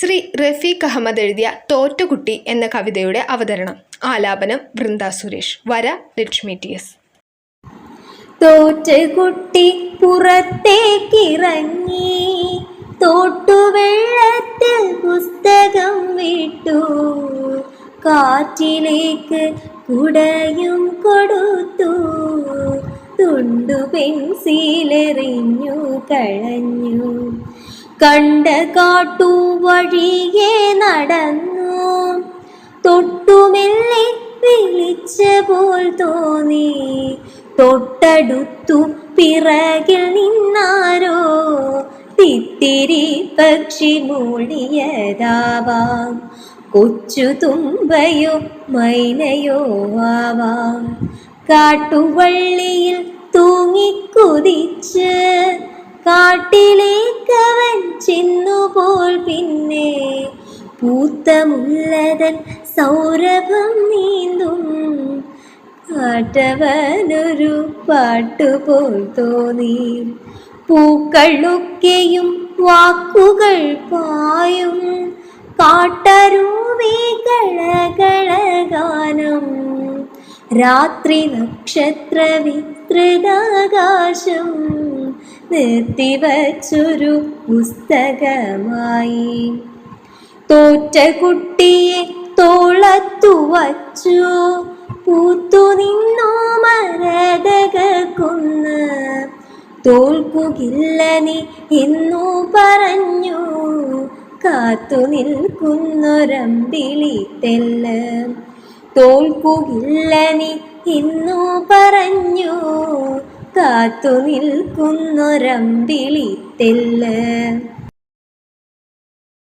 ശ്രീ റഫീഖ് അഹമ്മദ് എഴുതിയ തോറ്റുകുട്ടി എന്ന കവിതയുടെ അവതരണം. ആലാപനം വൃന്ദ സുരേഷ്. വര ലക്ഷ്മി ടി എസ്. തോറ്റുകുട്ടി പുറത്തേക്കിറങ്ങി. തോട്ടുവെള്ളത്തിൽ പുസ്തകം വിട്ടു. കാറ്റിലേക്ക് കുടയും കൊടുത്തു. തുണ്ടു പെൻസിലെറിഞ്ഞു കളഞ്ഞു. കണ്ട കാട്ടു വഴിയെ നടന്നു. തൊട്ടുമെല്ലെ വിളിച്ച പോൽ തോന്നി. തൊട്ടടുത്തു പിറകിൽ നിന്നാരോ? തിത്തിരി പക്ഷി മൂളിയതാവാം. കൊച്ചു തുമ്പയോ മൈനയോ ആവാം. കാട്ടുവള്ളിയിൽ തൂങ്ങിക്കുതിച്ച് കാട്ടിലേക്കവൻ ചെന്നുപോൽ പിന്നെ പൂത്തമുള്ളതൻ സൗരഭം നീന്തും. കാട്ടവനൊരു പാട്ടുപോൽ തോന്നി പൂക്കളൊക്കെയും വാക്കുകൾ പായും. കാട്ടരൂവേ കളകളഗാനം രാത്രി നക്ഷത്ര വിസ്തൃതാകാശം നിർത്തിവച്ചൊരു പുസ്തകമായി. തോറ്റ കുട്ടിയെ തോളത്തു വച്ചു പൂത്തു നിന്നോ മരതക കുന്ന് തോൽക്കുകില്ല നീ എന്നു പറഞ്ഞു കാത്തു നിൽക്കുന്നൊരമ്പിളി തെല്ല്. തോൽക്കുകില്ല നീ ഇന്നു പറഞ്ഞു. കാത്തു നിൽക്കുന്നൊരമ്പിളി തെല്ല്